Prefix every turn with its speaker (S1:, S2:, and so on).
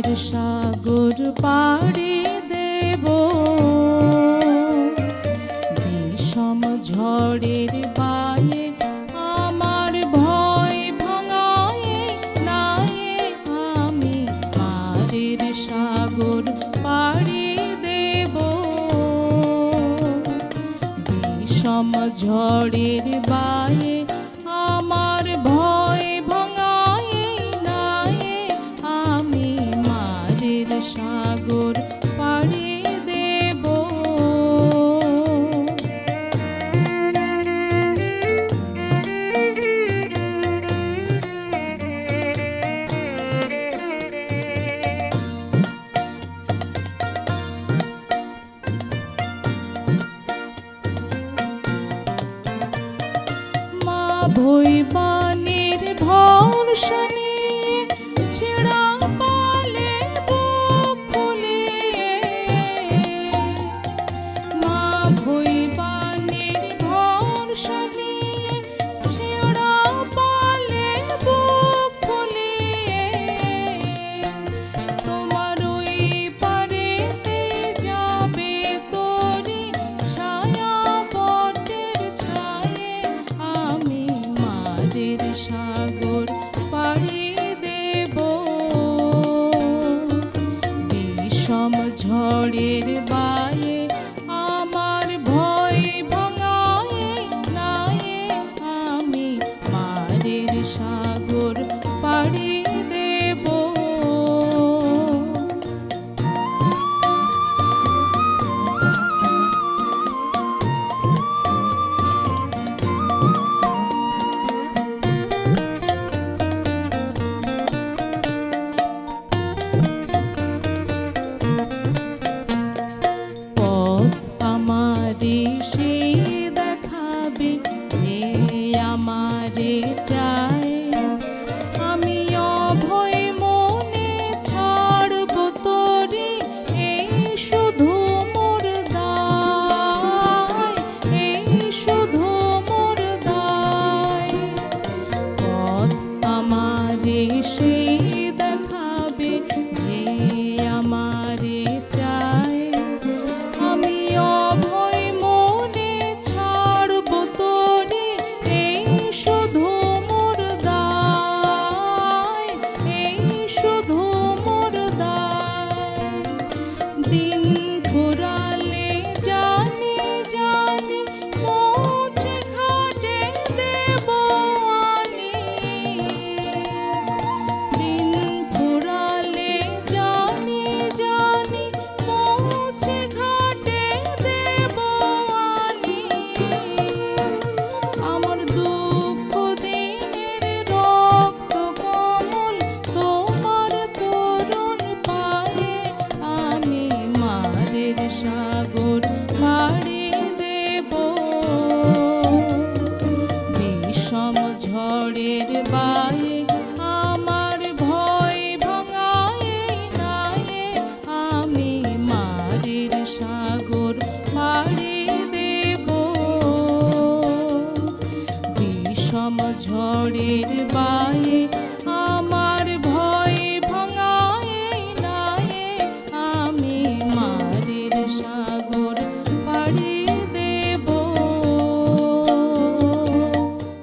S1: প্রেমের সাগর পাড়ে দেব। বিষম ঝড়ের পায়ে আমার ভয় ভাঙায় নাই আমি পারের সাগর পাড়ি দেব। বিষম ঝড়ের বায়ে আমার ভয় সাগর পাড়ি দেব। মা ভৈবানের আমারে চায় ঝড়ের বায়ে